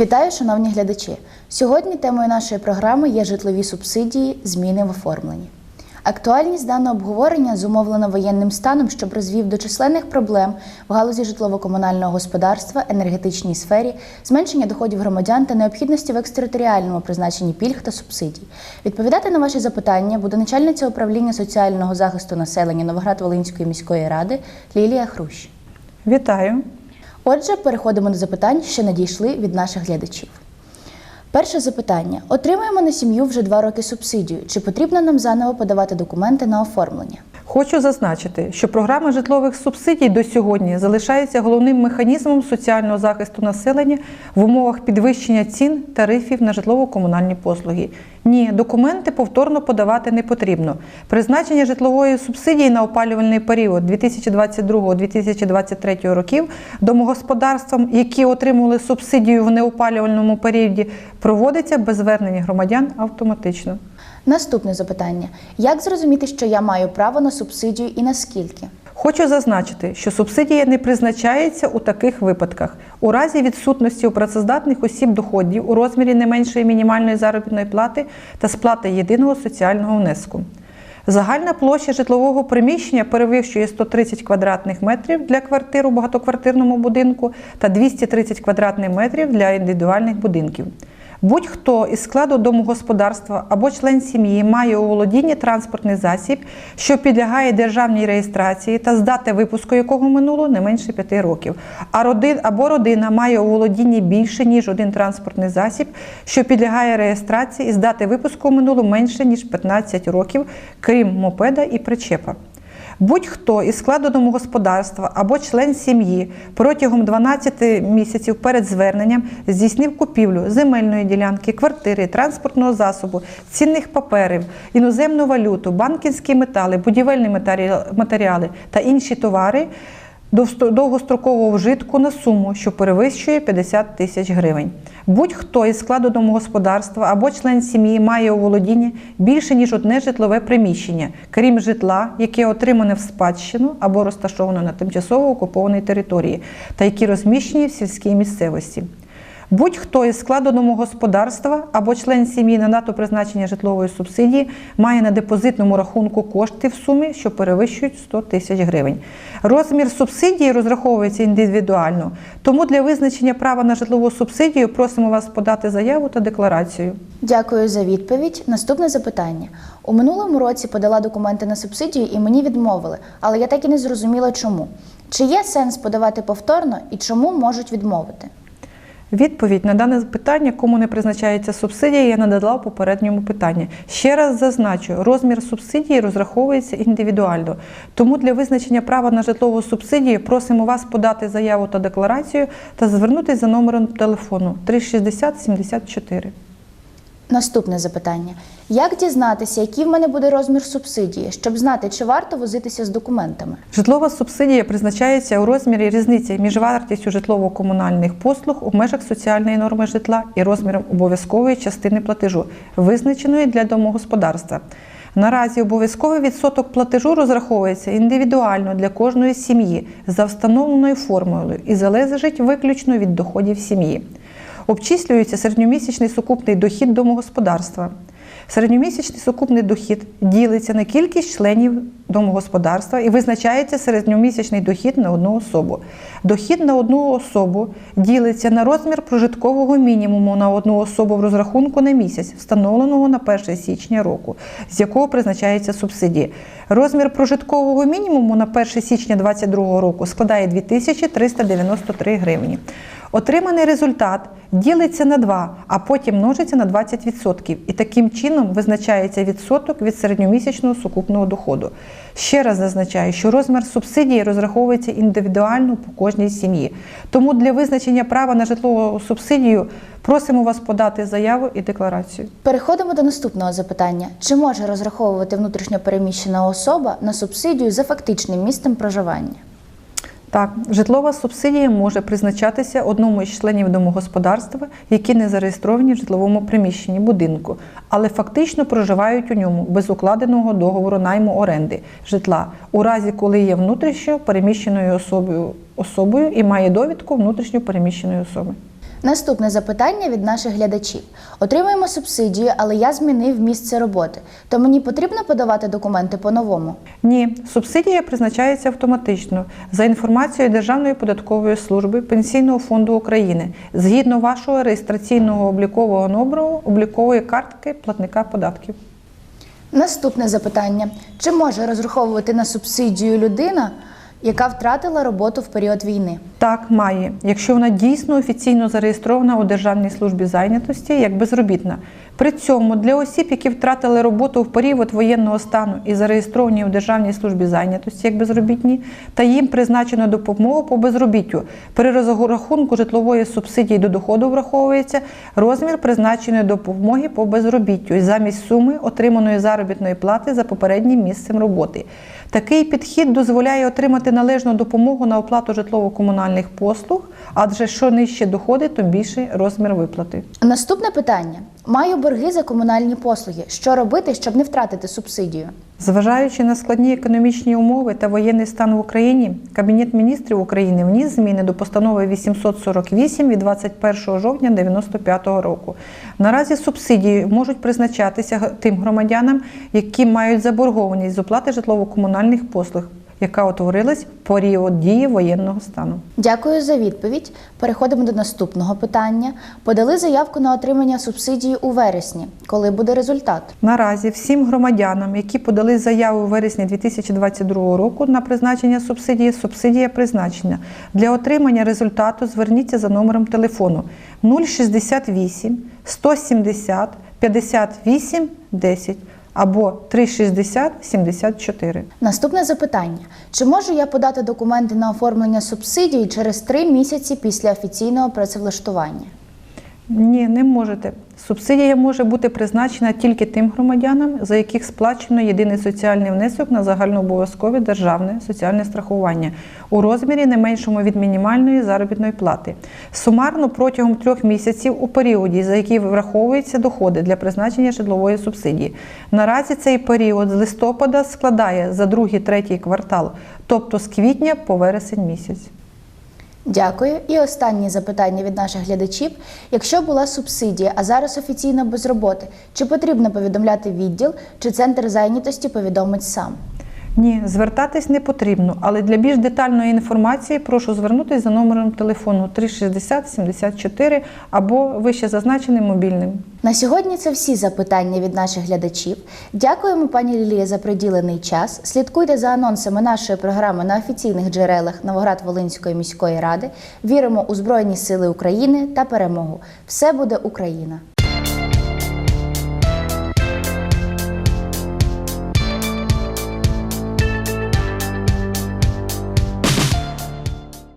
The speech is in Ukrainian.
Вітаю, шановні глядачі! Сьогодні темою нашої програми є житлові субсидії, зміни в оформленні. Актуальність даного обговорення зумовлена воєнним станом, що призвів до численних проблем в галузі житлово-комунального господарства, енергетичній сфері, зменшення доходів громадян та необхідності в екстериторіальному призначенні пільг та субсидій. Відповідати на ваші запитання буде начальниця управління соціального захисту населення Новоград-Волинської міської ради Лілія Хрущ. Вітаю. Отже, переходимо до запитань, що надійшли від наших глядачів. Перше запитання: отримуємо на сім'ю вже два роки субсидію. Чи потрібно нам заново подавати документи на оформлення? Хочу зазначити, що програма житлових субсидій до сьогодні залишається головним механізмом соціального захисту населення в умовах підвищення цін тарифів на житлово-комунальні послуги. Ні, документи повторно подавати не потрібно. Призначення житлової субсидії на опалювальний період 2022-2023 років домогосподарствам, які отримували субсидію в неопалювальному періоді, проводиться без звернення громадян автоматично. Наступне запитання: як зрозуміти, що я маю право на субсидію і наскільки? Хочу зазначити, що субсидія не призначається у таких випадках. У разі відсутності у працездатних осіб доходів у розмірі не меншої мінімальної заробітної плати та сплати єдиного соціального внеску. Загальна площа житлового приміщення перевищує 130 квадратних метрів для квартир у багатоквартирному будинку та 230 квадратних метрів для індивідуальних будинків. Будь-хто із складу домогосподарства або член сім'ї має у володінні транспортний засіб, що підлягає державній реєстрації та з дати випуску якого минуло не менше 5 років. А родин або родина має у володінні більше ніж один транспортний засіб, що підлягає реєстрації і з дати випуску минуло менше ніж 15 років, крім мопеда і причепа. Будь-хто із складу домогосподарства або член сім'ї протягом 12 місяців перед зверненням здійснив купівлю земельної ділянки, квартири, транспортного засобу, цінних паперів, іноземну валюту, банківські метали, будівельні матеріали- та інші товари довгострокового вжитку на суму, що перевищує 50 тисяч гривень. Будь-хто із складу домогосподарства або член сім'ї має у володінні більше ніж одне житлове приміщення, крім житла, яке отримане в спадщину або розташоване на тимчасово окупованій території, та які розміщені в сільській місцевості. Будь-хто із складу домогосподарства або член сім'ї на дату призначення житлової субсидії має на депозитному рахунку кошти в сумі, що перевищують 100 тисяч гривень. Розмір субсидії розраховується індивідуально, тому для визначення права на житлову субсидію просимо вас подати заяву та декларацію. Дякую за відповідь. Наступне запитання. У минулому році подала документи на субсидію і мені відмовили, але я так і не зрозуміла, чому. Чи є сенс подавати повторно і чому можуть відмовити? Відповідь на дане питання, кому не призначається субсидія, я надала в попередньому питанні. Ще раз зазначу, розмір субсидії розраховується індивідуально. Тому для визначення права на житлову субсидію просимо вас подати заяву та декларацію та звернутися за номером телефону 360 74. Наступне запитання: як дізнатися, який в мене буде розмір субсидії, щоб знати, чи варто возитися з документами? Житлова субсидія призначається у розмірі різниці між вартістю житлово-комунальних послуг у межах соціальної норми житла і розміром обов'язкової частини платежу, визначеної для домогосподарства. Наразі обов'язковий відсоток платежу розраховується індивідуально для кожної сім'ї за встановленою формулою і залежить виключно від доходів сім'ї. Обчислюється середньомісячний сукупний дохід домогосподарства. Середньомісячний сукупний дохід ділиться на кількість членів домогосподарства і визначається середньомісячний дохід на одну особу. Дохід на одну особу ділиться на розмір прожиткового мінімуму на одну особу в розрахунку на місяць, встановленого на 1 січня року, з якого призначається субсидія. Розмір прожиткового мінімуму на 1 січня 2022 року складає 2393 гривні. Отриманий результат ділиться на 2, а потім множиться на 20%. І таким чином визначається відсоток від середньомісячного сукупного доходу. Ще раз зазначаю, що розмір субсидії розраховується індивідуально по кожній сім'ї. Тому для визначення права на житлову субсидію просимо вас подати заяву і декларацію. Переходимо до наступного запитання: чи може розраховувати внутрішньопереміщена особа на субсидію за фактичним місцем проживання? Так, житлова субсидія може призначатися одному із членів домогосподарства, які не зареєстровані в житловому приміщенні будинку, але фактично проживають у ньому без укладеного договору найму оренди житла, у разі коли є внутрішньо переміщеною особою, особою і має довідку внутрішньо переміщеної особи. Наступне запитання від наших глядачів: отримуємо субсидію, але я змінив місце роботи. То мені потрібно подавати документи по-новому? Ні, субсидія призначається автоматично за інформацією Державної податкової служби Пенсійного фонду України згідно вашого реєстраційного облікового номеру облікової картки платника податків. Наступне запитання: чи може розраховувати на субсидію людина, яка втратила роботу в період війни? Так, має, якщо вона дійсно офіційно зареєстрована у Державній службі зайнятості як безробітна. При цьому для осіб, які втратили роботу в період воєнного стану і зареєстровані у Державній службі зайнятості як безробітні, та їм призначено допомогу по безробіттю. При розрахунку житлової субсидії до доходу враховується розмір призначеної допомоги по безробіттю і замість суми отриманої заробітної плати за попереднім місцем роботи. Такий підхід дозволяє отримати належну допомогу на оплату житлово-комунальних послуг, адже що нижче доходи, то більший розмір виплати. Наступне питання: маю борги за комунальні послуги. Що робити, щоб не втратити субсидію? Зважаючи на складні економічні умови та воєнний стан в Україні, Кабінет міністрів України вніс зміни до постанови 848 від 21 жовтня 1995 року. Наразі субсидії можуть призначатися тим громадянам, які мають заборгованість з оплати житлово-комунальних послуг, яка утворилась в період дії воєнного стану. Дякую за відповідь. Переходимо до наступного питання. Подали заявку на отримання субсидії у вересні. Коли буде результат? Наразі всім громадянам, які подали заяву у вересні 2022 року на призначення субсидії, субсидія призначена. Для отримання результату зверніться за номером телефону 068 170 58 10 або 360 74. Наступне запитання: чи можу я подати документи на оформлення субсидії через три місяці після офіційного працевлаштування? Ні, не можете. Субсидія може бути призначена тільки тим громадянам, за яких сплачено єдиний соціальний внесок на загальнообов'язкове державне соціальне страхування у розмірі не меншому від мінімальної заробітної плати. Сумарно протягом трьох місяців у періоді, за який враховуються доходи для призначення житлової субсидії. Наразі цей період з листопада складає за другий третій квартал, тобто з квітня по вересень місяць. Дякую. І останнє запитання від наших глядачів: якщо була субсидія, а зараз офіційно без роботи, чи потрібно повідомляти відділ, чи центр зайнятості повідомить сам? Ні, звертатись не потрібно, але для більш детальної інформації прошу звернутися за номером телефону 360 74 або вище зазначеним мобільним. На сьогодні це всі запитання від наших глядачів. Дякуємо, пані Лілія, за приділений час. Слідкуйте за анонсами нашої програми на офіційних джерелах Новоград-Волинської міської ради. Віримо у Збройні Сили України та перемогу. Все буде Україна!